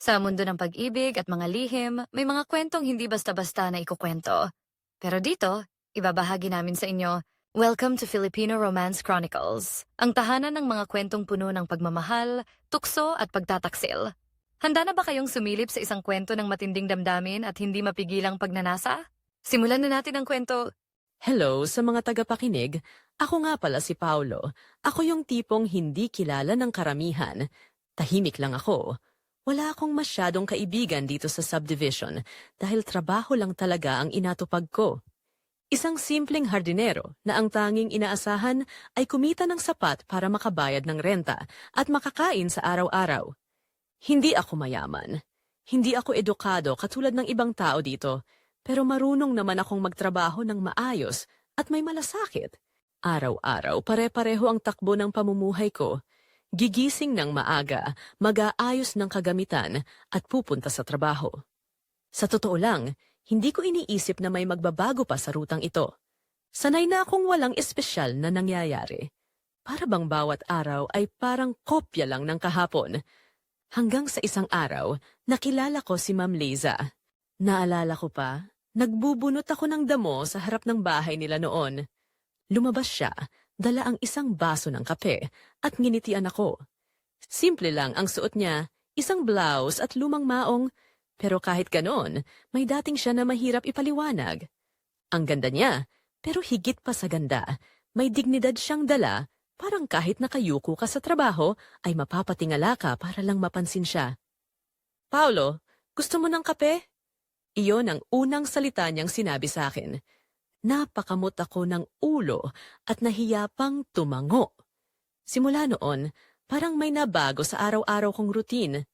Sa mundo ng pag-ibig at mga lihim, may mga kwentong hindi basta-basta na ikukwento. Pero dito, ibabahagi namin sa inyo, Welcome to Filipino Romance Chronicles, ang tahanan ng mga kwentong puno ng pagmamahal, tukso at pagtataksil. Handa na ba kayong sumilip sa isang kwento ng matinding damdamin at hindi mapigilang pagnanasa? Simulan na natin ang kwento. Hello sa mga tagapakinig. Ako nga pala si Paulo. Ako yung tipong hindi kilala ng karamihan. Tahimik lang ako. Wala akong masyadong kaibigan dito sa subdivision dahil trabaho lang talaga ang inatupag ko. Isang simpleng hardinero na ang tanging inaasahan ay kumita ng sapat para makabayad ng renta at makakain sa araw-araw. Hindi ako mayaman. Hindi ako edukado katulad ng ibang tao dito, pero marunong naman akong magtrabaho ng maayos at may malasakit. Araw-araw, pare-pareho ang takbo ng pamumuhay ko. Gigising ng maaga, mag-aayos ng kagamitan at pupunta sa trabaho. Sa totoo lang, hindi ko iniisip na may magbabago pa sa rutang ito. Sanay na akong walang espesyal na nangyayari. Para bang bawat araw ay parang kopya lang ng kahapon. Hanggang sa isang araw, nakilala ko si Ma'am Liza. Naalala ko pa, nagbubunot ako ng damo sa harap ng bahay nila noon. Lumabas siya, dala ang isang baso ng kape, at nginitian ako. Simple lang ang suot niya, isang blouse at lumang maong, pero kahit ganon, may dating siya na mahirap ipaliwanag. Ang ganda niya, pero higit pa sa ganda, may dignidad siyang dala, parang kahit nakayuko ka sa trabaho, ay mapapatingala ka para lang mapansin siya. Paulo, gusto mo ng kape? Iyon ang unang salita niyang sinabi sa akin. Napakamot ako ng ulo at nahiya pang tumango. Simula noon, parang may nabago sa araw-araw kong routine.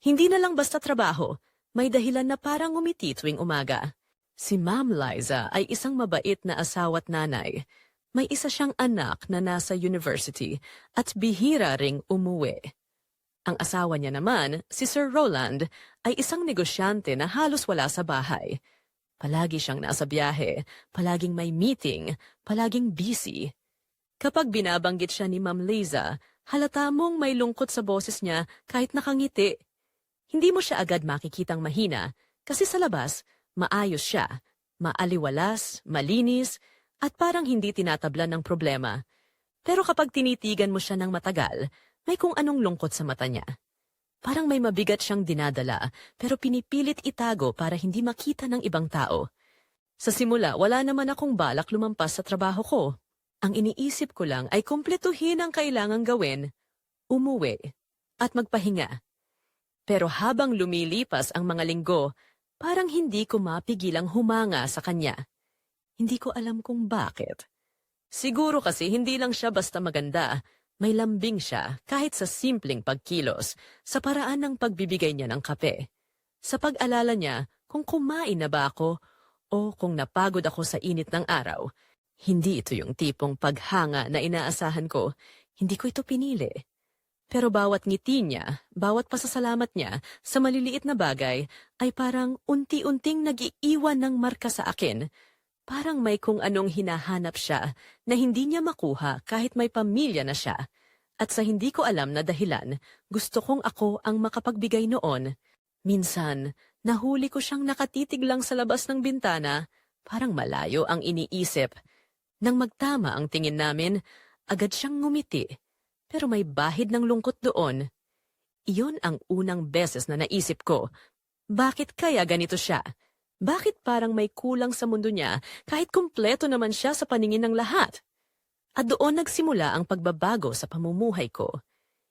Hindi na lang basta trabaho, may dahilan na parang umiti tuwing umaga. Si Ma'am Liza ay isang mabait na asawa't nanay. May isa siyang anak na nasa university at bihira ring umuwi. Ang asawa niya naman, si Sir Roland, ay isang negosyante na halos wala sa bahay. Palagi siyang nasa biyahe, palaging may meeting, palaging busy. Kapag binabanggit siya ni Ma'am Liza, halata mong may lungkot sa boses niya kahit nakangiti. Hindi mo siya agad makikitang mahina kasi sa labas, maayos siya, maaliwalas, malinis, at parang hindi tinatablan ng problema. Pero kapag tinitigan mo siya ng matagal, may kung anong lungkot sa mata niya. Parang may mabigat siyang dinadala, pero pinipilit itago para hindi makita ng ibang tao. Sa simula, wala naman akong balak lumampas sa trabaho ko. Ang iniisip ko lang ay kumpletuhin ang kailangang gawin, umuwi, at magpahinga. Pero habang lumilipas ang mga linggo, parang hindi ko mapigilang humanga sa kanya. Hindi ko alam kung bakit. Siguro kasi hindi lang siya basta maganda, may lambing siya kahit sa simpleng pagkilos, sa paraan ng pagbibigay niya ng kape. Sa pag-alala niya kung kumain na ba ako o kung napagod ako sa init ng araw. Hindi ito yung tipong paghanga na inaasahan ko. Hindi ko ito pinili. Pero bawat ngiti niya, bawat pasasalamat niya sa maliliit na bagay ay parang unti-unting nagiiwan ng marka sa akin. Parang may kung anong hinahanap siya na hindi niya makuha kahit may pamilya na siya. At sa hindi ko alam na dahilan, gusto kong ako ang makapagbigay noon. Minsan, nahuli ko siyang nakatitig lang sa labas ng bintana, parang malayo ang iniisip. Nang magtama ang tingin namin, agad siyang ngumiti pero may bahid ng lungkot doon. Iyon ang unang beses na naisip ko. Bakit kaya ganito siya? Bakit parang may kulang sa mundo niya kahit kumpleto naman siya sa paningin ng lahat? At doon nagsimula ang pagbabago sa pamumuhay ko.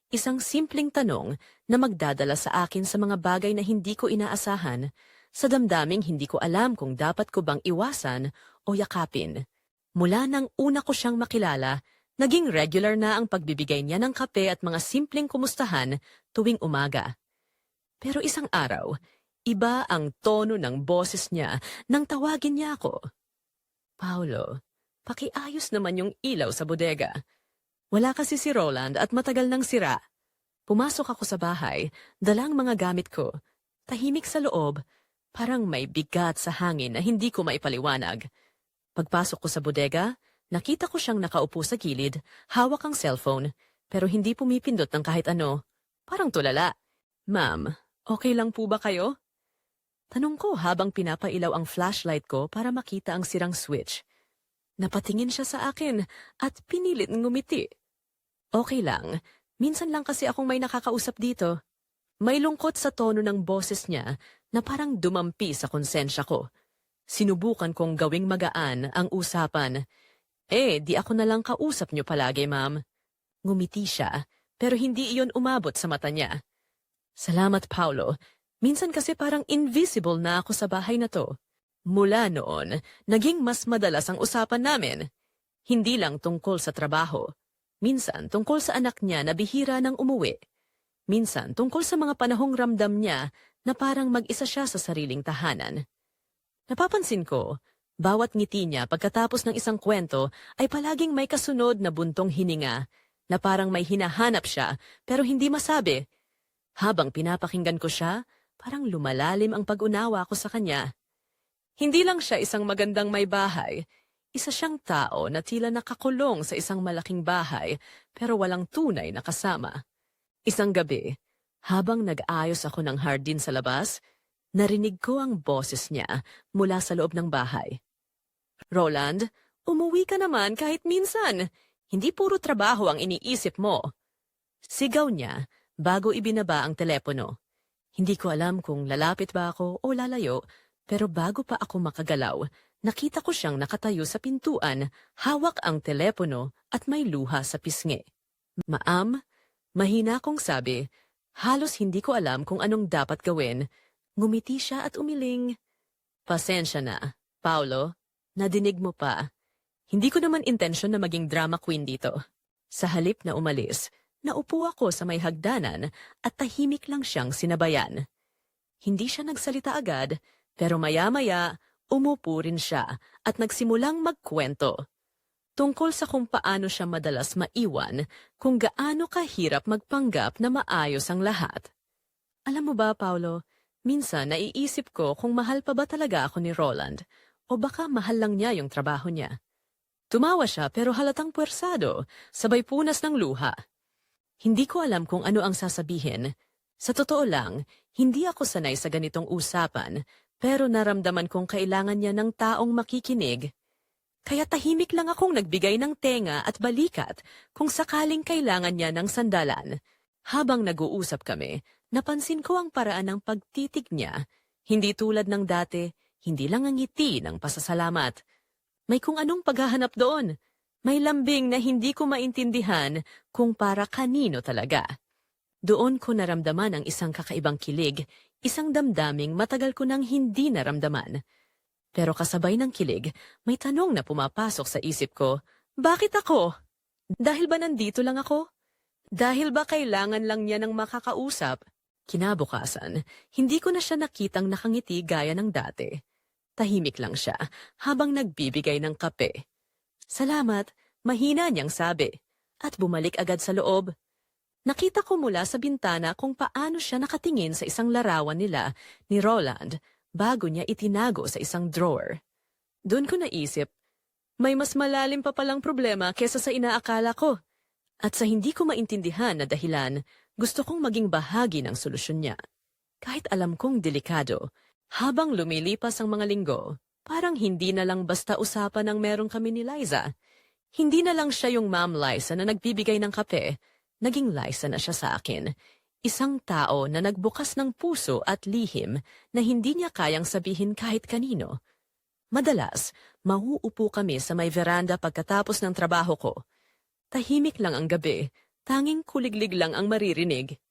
Isang simpleng tanong na magdadala sa akin sa mga bagay na hindi ko inaasahan, sa damdaming hindi ko alam kung dapat ko bang iwasan o yakapin. Mula nang una ko siyang makilala, Naging regular na ang pagbibigay niya ng kape at mga simpleng kumustahan tuwing umaga. Pero isang araw, iba ang tono ng boses niya nang tawagin niya ako. Paulo, pakiayos naman yung ilaw sa bodega. Wala kasi si Roland at matagal nang sira. Pumasok ako sa bahay, dalang mga gamit ko. Tahimik sa loob, parang may bigat sa hangin na hindi ko maipaliwanag. Pagpasok ko sa bodega, Nakita ko siyang nakaupo sa gilid, hawak ang cellphone, pero hindi pumipindot ng kahit ano. Parang tulala. Ma'am, Okay lang po ba kayo? Tanong ko habang pinapailaw ang flashlight ko para makita ang sirang switch. Napatingin siya sa akin at pinilit ngumiti. Okay lang. Minsan lang kasi akong may nakakausap dito. May lungkot sa tono ng boses niya na parang dumampi sa konsensya ko. Sinubukan kong gawing magaan ang usapan. Eh, di ako na lang kausap niyo palagi, ma'am. Ngumiti siya, pero hindi iyon umabot sa mata niya. Salamat, Paulo. Minsan kasi parang invisible na ako sa bahay na to. Mula noon, naging mas madalas ang usapan namin. Hindi lang tungkol sa trabaho. Minsan tungkol sa anak niya na bihira ng umuwi. Minsan tungkol sa mga panahong ramdam niya na parang mag-isa siya sa sariling tahanan. Napapansin ko, bawat ngiti niya pagkatapos ng isang kwento ay palaging may kasunod na buntong hininga na parang may hinahanap siya pero hindi masabi. Habang pinapakinggan ko siya, parang lumalalim ang pag-unawa ko sa kanya. Hindi lang siya isang magandang may bahay, isa siyang tao na tila nakakulong sa isang malaking bahay pero walang tunay na kasama. Isang gabi, habang nag-ayos ako ng hardin sa labas, narinig ko ang boses niya mula sa loob ng bahay. Roland, umuwi ka naman kahit minsan. Hindi puro trabaho ang iniisip mo. Sigaw niya bago ibinaba ang telepono. Hindi ko alam kung lalapit ba ako o lalayo, pero bago pa ako makagalaw, nakita ko siyang nakatayo sa pintuan, hawak ang telepono at may luha sa pisngi. Maam, mahina kong sabi, halos hindi ko alam kung anong dapat gawin. Ngumiti siya at umiling. Pasensya na, Paulo, nadinig mo pa. Hindi ko naman intensyon na maging drama queen dito. Sa halip na umalis, naupo ako sa may hagdanan at tahimik lang siyang sinabayan. Hindi siya nagsalita agad, pero maya-maya, umupo rin siya at nagsimulang magkwento. Tungkol sa kung paano siya madalas maiwan, kung gaano kahirap magpanggap na maayos ang lahat. Alam mo ba, Paulo, minsan naiisip ko kung mahal pa ba talaga ako ni Roland o baka mahal lang niya yung trabaho niya. Tumawa siya pero halatang puwersado, sabay punas ng luha. Hindi ko alam kung ano ang sasabihin. Sa totoo lang, hindi ako sanay sa ganitong usapan, pero naramdaman kong kailangan niya ng taong makikinig. Kaya tahimik lang akong nagbigay ng tenga at balikat kung sakaling kailangan niya ng sandalan. Habang nag-uusap kami, napansin ko ang paraan ng pagtitig niya. Hindi tulad ng dati, hindi lang ang ngiti ng pasasalamat. May kung anong paghahanap doon. May lambing na hindi ko maintindihan kung para kanino talaga. Doon ko naramdaman ang isang kakaibang kilig, isang damdaming matagal ko nang hindi naramdaman. Pero kasabay ng kilig, may tanong na pumapasok sa isip ko, bakit ako? Dahil ba nandito lang ako? Dahil ba kailangan lang niya ng makakausap? Kinabukasan, hindi ko na siya nakitang nakangiti gaya ng dati. Tahimik lang siya habang nagbibigay ng kape. Salamat, mahina niyang sabi, at bumalik agad sa loob. Nakita ko mula sa bintana kung paano siya nakatingin sa isang larawan nila ni Roland bago niya itinago sa isang drawer. Doon ko naisip, may mas malalim pa palang problema kesa sa inaakala ko. At sa hindi ko maintindihan na dahilan, gusto kong maging bahagi ng solusyon niya. Kahit alam kong delikado, habang lumilipas ang mga linggo, parang hindi na lang basta usapan ang meron kami ni Liza. Hindi na lang siya yung Ma'am Liza na nagbibigay ng kape. Naging Liza na siya sa akin. Isang tao na nagbukas ng puso at lihim na hindi niya kayang sabihin kahit kanino. Madalas, mauupo kami sa may veranda pagkatapos ng trabaho ko. Tahimik lang ang gabi, tanging kuliglig lang ang maririnig.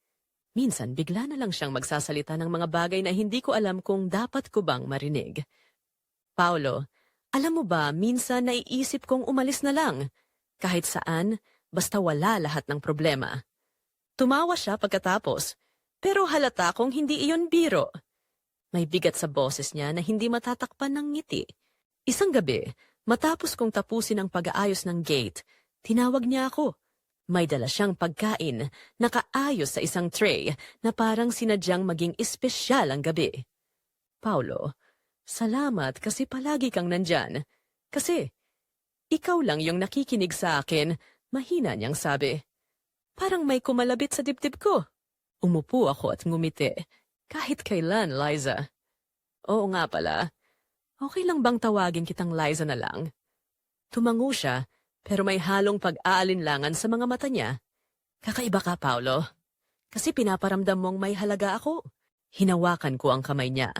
Minsan bigla na lang siyang magsasalita ng mga bagay na hindi ko alam kung dapat ko bang marinig. Paulo, alam mo ba, minsan naiisip kong umalis na lang. Kahit saan, basta wala lahat ng problema. Tumawa siya pagkatapos, pero halata kong hindi iyon biro. May bigat sa boses niya na hindi matatakpan ng ngiti. Isang gabi, matapos kong tapusin ang pag-aayos ng gate, tinawag niya ako. May dala siyang pagkain, nakaayos sa isang tray na parang sinadyang maging espesyal ang gabi. Paulo, salamat kasi palagi kang nandyan. Kasi, ikaw lang yung nakikinig sa akin, mahina niyang sabi. Parang may kumalabit sa dibdib ko. Umupo ako at ngumiti. Kahit kailan, Liza. Oo nga pala. Okay lang bang tawagin kitang Liza na lang? Tumango siya, pero may halong pag-aalinlangan sa mga mata niya. Kakaiba ka, Paolo. Kasi pinaparamdam mong may halaga ako. Hinawakan ko ang kamay niya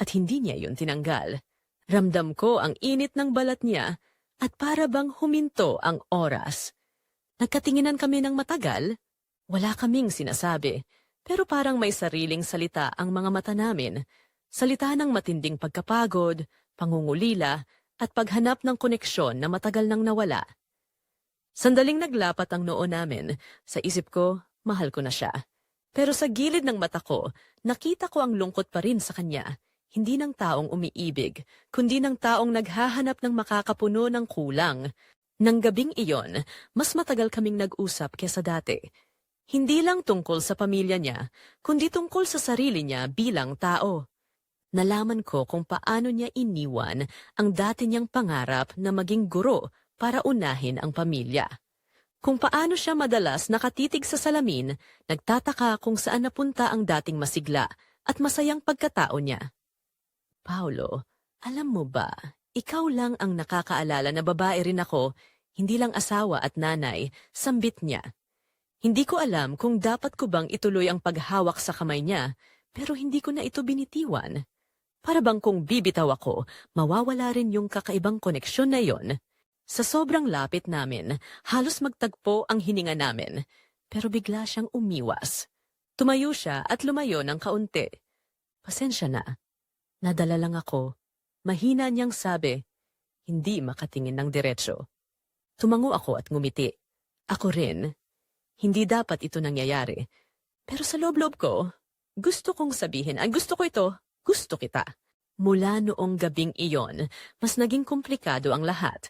at hindi niya yun tinanggal. Ramdam ko ang init ng balat niya at para bang huminto ang oras. Nagkatinginan kami ng matagal. Wala kaming sinasabi, pero parang may sariling salita ang mga mata namin. Salita ng matinding pagkapagod, pangungulila, at paghanap ng koneksyon na matagal nang nawala. Sandaling naglapat ang noo namin. Sa isip ko, mahal ko na siya. Pero sa gilid ng mata ko, nakita ko ang lungkot pa rin sa kanya. Hindi ng taong umiibig, kundi ng taong naghahanap ng makakapuno ng kulang. Nang gabing iyon, mas matagal kaming nag-usap kesa dati. Hindi lang tungkol sa pamilya niya, kundi tungkol sa sarili niya bilang tao. Nalaman ko kung paano niya iniwan ang dati niyang pangarap na maging guro para unahin ang pamilya. Kung paano siya madalas nakatitig sa salamin, nagtataka kung saan napunta ang dating masigla at masayang pagkatao niya. Paulo, alam mo ba, ikaw lang ang nakakaalala na babae rin ako, hindi lang asawa at nanay, sambit niya. Hindi ko alam kung dapat ko bang ituloy ang paghawak sa kamay niya, pero hindi ko na ito binitiwan. Para bang kung bibitaw ako, mawawala rin yung kakaibang koneksyon na yon. Sa sobrang lapit namin, halos magtagpo ang hininga namin, pero bigla siyang umiwas. Tumayo siya at lumayo ng kaunti. Pasensya na. Nadala lang ako. Mahina niyang sabi, hindi makatingin ng diretsyo. Tumango ako at ngumiti. Ako rin. Hindi dapat ito nangyayari. Pero sa loob-loob ko, gusto kong sabihin, ay gusto ko ito, gusto kita. Mula noong gabing iyon, mas naging komplikado ang lahat.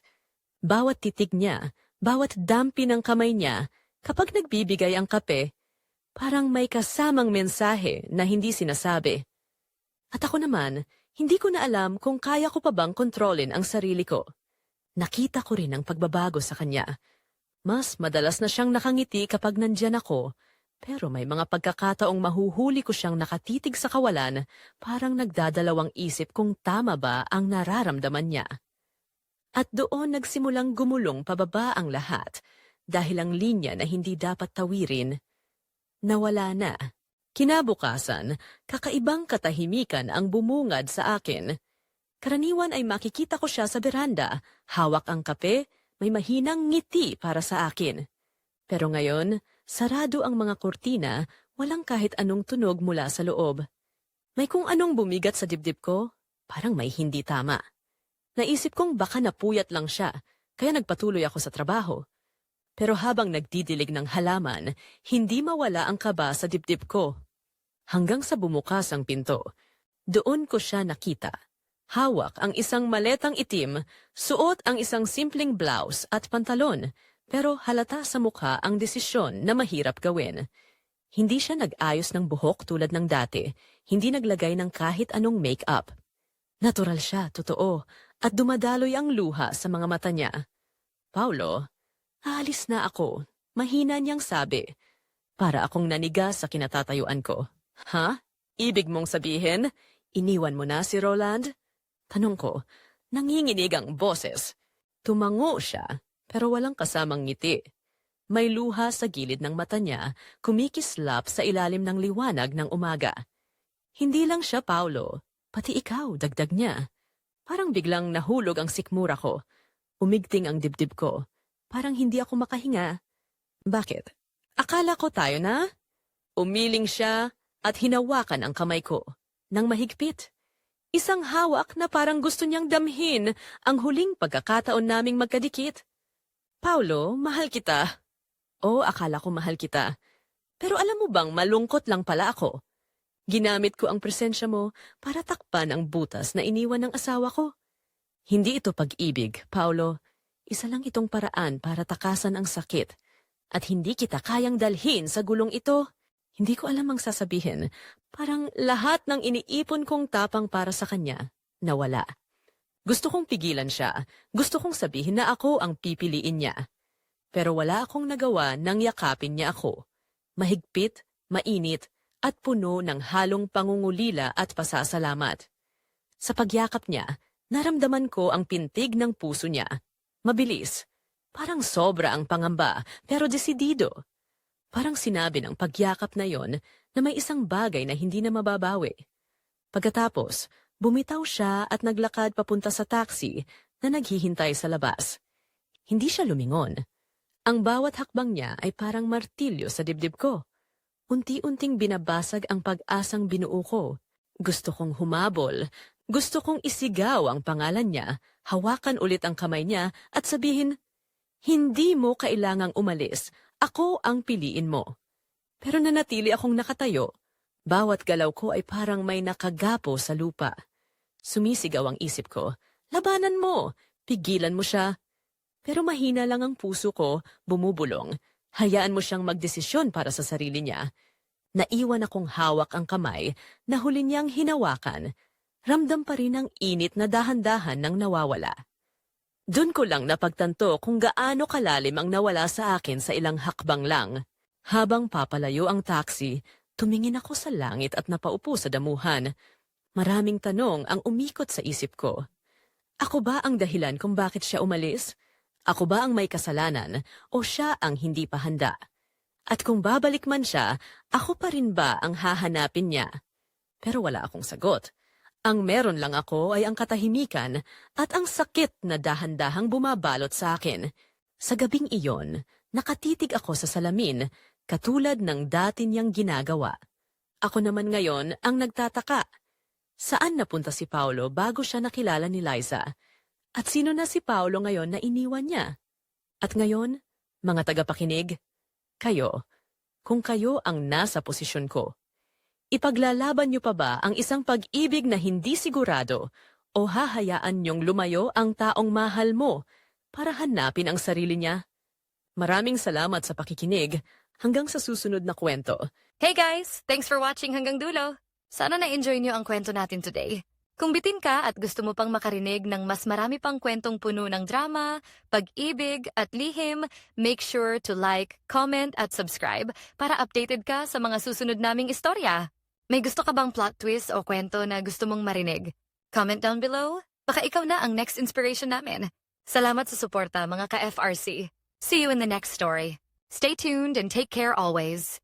Bawat titig niya, bawat dampi ng kamay niya, kapag nagbibigay ang kape, parang may kasamang mensahe na hindi sinasabi. At ako naman, hindi ko na alam kung kaya ko pa bang kontrolin ang sarili ko. Nakita ko rin ang pagbabago sa kanya. Mas madalas na siyang nakangiti kapag nandyan ako, pero may mga pagkakataong mahuhuli ko siyang nakatitig sa kawalan, parang nagdadalawang isip kung tama ba ang nararamdaman niya. At doon nagsimulang gumulong pababa ang lahat, dahil ang linya na hindi dapat tawirin, nawala na. Kinabukasan, kakaibang katahimikan ang bumungad sa akin. Karaniwan ay makikita ko siya sa beranda, hawak ang kape, may mahinang ngiti para sa akin. Pero ngayon, sarado ang mga kurtina, walang kahit anong tunog mula sa loob. May kung anong bumigat sa dibdib ko, parang may hindi tama. Naisip kong baka napuyat lang siya, kaya nagpatuloy ako sa trabaho. Pero habang nagdidilig ng halaman, hindi mawala ang kaba sa dibdib ko. Hanggang sa bumukas ang pinto, doon ko siya nakita. Hawak ang isang maletang itim, suot ang isang simpleng blouse at pantalon, pero halata sa mukha ang desisyon na mahirap gawin. Hindi siya nag-ayos ng buhok tulad ng dati, hindi naglagay ng kahit anong make-up. Natural siya, totoo, at dumadaloy ang luha sa mga mata niya. Paulo, aalis na ako. Mahina niyang sabi. Para akong naniga sa kinatatayuan ko. Ha? Ibig mong sabihin, iniwan mo na si Roland? Tanong ko, nanginginig ang boses. Tumango siya, pero walang kasamang ngiti. May luha sa gilid ng mata niya, kumikislap sa ilalim ng liwanag ng umaga. Hindi lang siya, Paulo. Pati ikaw, dagdag niya. Parang biglang nahulog ang sikmura ko. Umigting ang dibdib ko. Parang hindi ako makahinga. Bakit? Akala ko tayo na? Umiling siya at hinawakan ang kamay ko. Nang mahigpit. Isang hawak na parang gusto niyang damhin ang huling pagkakataon naming magkadikit. Paulo, mahal kita. Oo, akala ko mahal kita. Pero alam mo bang malungkot lang pala ako? Ginamit ko ang presensya mo para takpan ang butas na iniwan ng asawa ko. Hindi ito pag-ibig, Paulo. Isa lang itong paraan para takasan ang sakit. At hindi kita kayang dalhin sa gulong ito. Hindi ko alam ang sasabihin. Parang lahat ng iniipon kong tapang para sa kanya, nawala. Gusto kong pigilan siya. Gusto kong sabihin na ako ang pipiliin niya. Pero wala akong nagawa nang yakapin niya ako. Mahigpit, mainit, at puno ng halong pangungulila at pasasalamat. Sa pagyakap niya, naramdaman ko ang pintig ng puso niya. Mabilis. Parang sobra ang pangamba, pero desidido. Parang sinabi ng pagyakap na yon na may isang bagay na hindi na mababawi. Pagkatapos, bumitaw siya at naglakad papunta sa taxi na naghihintay sa labas. Hindi siya lumingon. Ang bawat hakbang niya ay parang martilyo sa dibdib ko. Unti-unting binabasag ang pag-asang binuo ko. Gusto kong humabol. Gusto kong isigaw ang pangalan niya, hawakan ulit ang kamay niya at sabihin, Hindi mo kailangang umalis. Ako ang piliin mo. Pero nanatili akong nakatayo. Bawat galaw ko ay parang may nakagapo sa lupa. Sumisigaw ang isip ko, Labanan mo! Pigilan mo siya! Pero mahina lang ang puso ko, bumubulong. Hayaan mo siyang magdesisyon para sa sarili niya. Naiwan akong hawak ang kamay na huli niyang hinawakan. Ramdam pa rin ang init na dahan-dahan nang nawawala. Doon ko lang napagtanto kung gaano kalalim ang nawala sa akin sa ilang hakbang lang. Habang papalayo ang taxi, tumingin ako sa langit at napaupo sa damuhan. Maraming tanong ang umikot sa isip ko. Ako ba ang dahilan kung bakit siya umalis? Ako ba ang may kasalanan o siya ang hindi pa handa? At kung babalik man siya, ako pa rin ba ang hahanapin niya? Pero wala akong sagot. Ang meron lang ako ay ang katahimikan at ang sakit na dahan-dahang bumabalot sa akin. Sa gabing iyon, nakatitig ako sa salamin, katulad ng dati niyang ginagawa. Ako naman ngayon ang nagtataka. Saan napunta si Paolo bago siya nakilala ni Liza? At sino na si Paolo ngayon na iniwan niya? At ngayon, mga tagapakinig, kayo, kung kayo ang nasa posisyon ko, ipaglalaban niyo pa ba ang isang pag-ibig na hindi sigurado o hahayaan niyong lumayo ang taong mahal mo para hanapin ang sarili niya? Maraming salamat sa pakikinig. Hanggang sa susunod na kwento. Hey guys! Thanks for watching hanggang dulo. Sana na-enjoy niyo ang kwento natin today. Kung bitin ka at gusto mo pang makarinig ng mas marami pang kwentong puno ng drama, pag-ibig at lihim, make sure to like, comment at subscribe para updated ka sa mga susunod naming istorya. May gusto ka bang plot twist o kwento na gusto mong marinig? Comment down below. Baka ikaw na ang next inspiration namin. Salamat sa suporta mga ka-FRC. See you in the next story. Stay tuned and take care always.